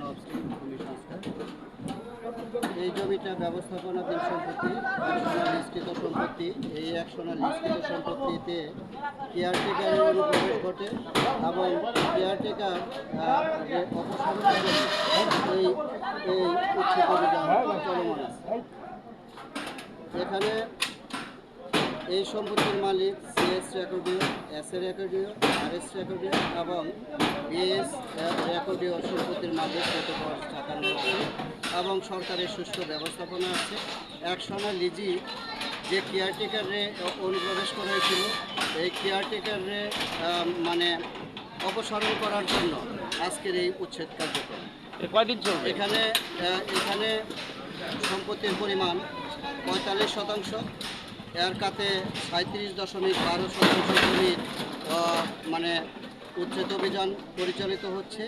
নবশ্রী ভূমি সংস্কার। এই জমিটা ব্যবস্থাপনাধীন সম্পত্তি একশোনা সম্পত্তি, এই একশোনা লিস্টিত সম্পত্তিতে কেয়ারটেকারের অনুপ্রবেশ ঘটে এবং কেয়ারটেকার অপসারণের এই এই চলমান আছে। এখানে এই সম্পত্তির মালিক সিএস রেকর্ডিও এস এ রেকর্ডিও আর এস রেকর্ডিও এবং বিএস রেকর্ডিও সম্পত্তির মালিক গতকাল টাকা নিয়েছে এবং সরকারের সুষ্ঠু ব্যবস্থাপনা আছে। একশোনা লিজি যে কেয়ারটেকারে অনুপ্রবেশ করা হয়েছিল এই কেয়ারটেকারে মানে অপসারণ করার জন্য আজকের এই উচ্ছেদ কার্যক্রম। কয়দিন চলবে? এখানে এখানে সম্পত্তির পরিমাণ পঁয়তাল্লিশ শতাংশ। এর কাতে সাঁত্রিশ দশমিক বারো শতাংশ জমির মানে উচ্ছেদ অভিযান পরিচালিত হচ্ছে।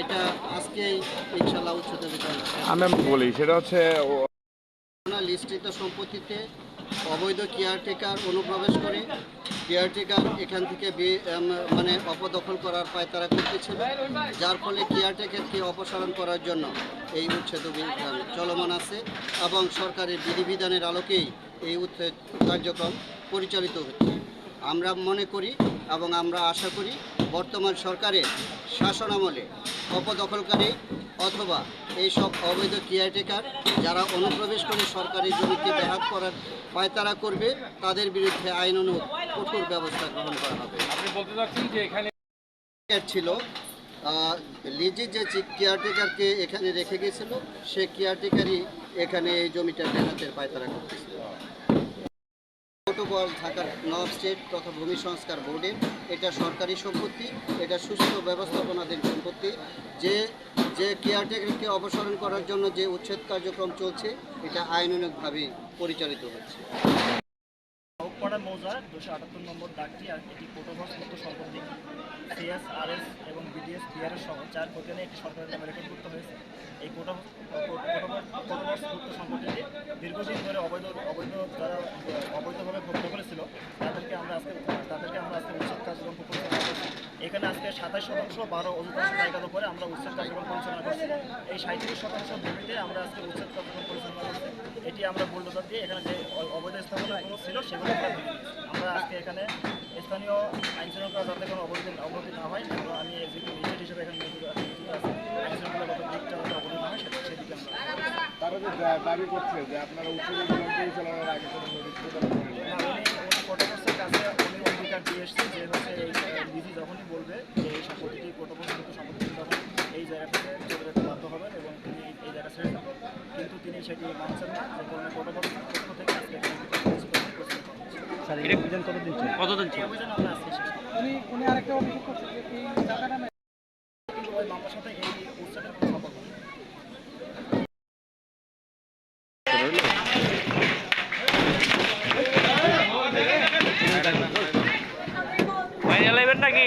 এটা আজকেই ইনশাল্লাহ উচ্ছেদ অভিযান আমি বলি সেটা হচ্ছে লিস্টিত সম্পত্তিতে অবৈধ কেয়ারটেকার অনুপ্রবেশ করে। কেয়ারটেকার এখান থেকে মানে অপদখল করার পায়তারা করতেছিল যার ফলে কেয়ারটেকারকে অপসারণ করার জন্য এই উচ্ছেদ অভিযান চলমান আছে এবং সরকারের বিধিবিধানের আলোকেই এই কার্যক্রম পরিচালিত হচ্ছে। আমরা মনে করি এবং আমরা আশা করি বর্তমান সরকারের শাসন শাসনামলে অপদখলকারী অথবা এই সব অবৈধ কেয়ারটেকার যারা অনুপ্রবেশ করে সরকারি জমিকে ব্যাহাত করার পায়তারা করবে তাদের বিরুদ্ধে আইন অনু কঠোর ব্যবস্থা গ্রহণ করা হবে। আপনি বলতে চাচ্ছেন যে এখানে ছিল লিজে যে কেয়ারটেকারকে এখানে রেখে গেছিল সে কেয়ারটেকারই এখানে এই জমিটা ব্যাহাতের পায়তারা করতেছিল প্রোটোকল ঢাকার নর্থ স্টেট তথা ভূমি সংস্কার বোর্ডের এটা সরকারি সম্পত্তি, এটা সুস্থ ব্যবস্থাপনাধীন সম্পত্তি। যে যে কেয়ারটেকারকে অপসারণ করার জন্য যে উচ্ছেদ কার্যক্রম চলছে, এটা আইনানুগভাবে পরিচালিত হচ্ছে। নবপাড়া মৌজা দুশো আটাত্তর নম্বর ডাকটি আর এটি কোটোভাস মুক্ত সম্পত্তি সিএস আরএস এবং বিডিএস বিআরএস সহ চার খতিয়ানে একটি সরকারের নামে রেকর্ডভুক্ত হয়েছে। এই কোটোভাস মুক্ত সম্পত্তিটি দীর্ঘদিন ধরে অবৈধ অবৈধ যারা অবৈধভাবে ভোগ করেছিল, তাদেরকে আমরা আজকে, তাদেরকে আমরা আজকে উচ্ছেদ কার্যক্রম করছি এখানে আজকে সাতাশ শতাংশ, বারো অধিকাংশ জায়গার উপরে আমরা উচ্ছেদ কার্যক্রম পরিচালনা করছি। এই সাঁত্রিশ শতাংশ ভূমিতে আমরা আজকে উচ্ছেদ কার্যক্রম পরিচালনা করছি। এটি আমরা বুলডোজার দিয়ে এখানে যে অবৈধ স্থাপনাগুলো ছিল সেগুলো আমরা আজকে এখানে স্থানীয় আইন শৃঙ্খলা যাতে কোনো অবনতি অবনতি না হয় আমরা আমি এক্সিকিউটিভ হিসেবে এখানে আইন শৃঙ্খলাগত দিকটা যাতে অবনতি না হয় সেটা সেদিকে আমরা তারা যে দাবি করছে যে আপনারা উচ্চ পরিচালনার আগে কোনো নোটিশ প্রদান করেন না, উনি উনি কাছে উনি অঙ্গীকার দিয়ে এসছে যে হচ্ছে এই বিধি যখনই বলবে যে এই সম্পত্তিটি কোটাপোস্ট সম্পত্তি তখন এই জায়গা থেকে চলে যেতে বাধ্য হবেন এবং তিনি এই- এই জায়গা ছেড়ে যাবেন কিন্তু তিনি সেটি মানছেন না? যে কারণে কোটাপোস্টের পক্ষ থেকে আজকে এখানে একটি কর্মসূচি প্রস্তুত করা কতদিন ছিল অভিযান আমরা আজকে শেষ উনি উনি আরেকটা অভিযোগ করছে যে এই জায়গাটা ওই মামলার সাথে এই উচ্ছেদের কোনো সম্পর্ক নেই। নাকি?